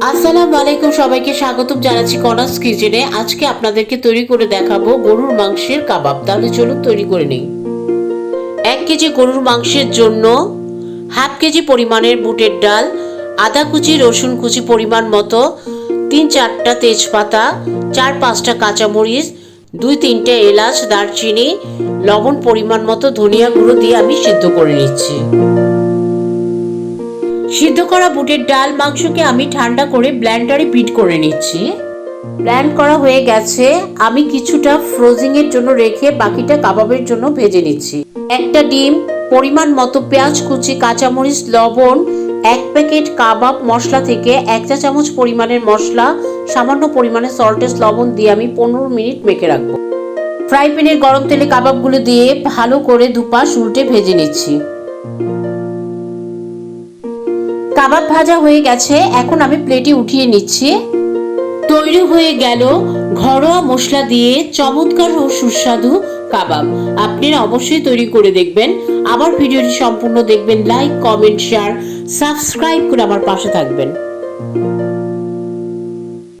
আসসালামু আলাইকুম, সবাইকে স্বাগতম জানাচ্ছি কনাস কিচেনে। আজকে আপনাদেরকে তৈরি করে দেখাবো গরুর মাংসের কাবাব। তাহলে চলুন তৈরি করে নিই। এক কেজি গরুর মাংসের জন্য হাফ কেজি পরিমাণের বুটের ডাল আদা কুচি রসুন কুচি পরিমাণ মতো, তিন চারটা তেজপাতা, চার পাঁচটা কাঁচামরিচ, দুই তিনটে এলাচ, দারচিনি, লবণ পরিমাণ মতো ধনিয়া গুঁড়ো দিয়ে আমি সিদ্ধ করে নিচ্ছি। সিদ্ধ করা বুটের ডাল মাংসকে আমি ঠান্ডা করে ব্ল্যান্ডারে বিট করে নিচ্ছি। ব্ল্যান্ড করা হয়ে গেছে। আমি কিছুটা ফ্রোজিং এর জন্য রেখে বাকিটা কাবাবের জন্য ভেজে নিচ্ছি। একটা ডিম, পরিমাণ মতো পেঁয়াজ কুচি, কাঁচামরিচ, লবণ, এক প্যাকেট কাবাব মশলা থেকে এক চা চামচ পরিমাণের মশলা, সামান্য পরিমাণে সল্টেস লবণ দিয়ে আমি পনেরো মিনিট মেখে রাখব। ফ্রাই প্যানের গরম তেলে কাবাবগুলো দিয়ে ভালো করে দুপাশ উল্টে ভেজে নিচ্ছি। কাবাব ভাজা হয়ে গেছে, এখন আমি প্লেটে উঠিয়ে নিচ্ছি। তৈরি হয়ে গেল ঘরোয়া মশলা দিয়ে চমৎকার ও সুস্বাদু কাবাব। আপনারা অবশ্যই তৈরি করে দেখবেন। আমার ভিডিওটি সম্পূর্ণ দেখবেন, লাইক, কমেন্ট শেয়ার সাবস্ক্রাইব করে আমার পাশে থাকবেন।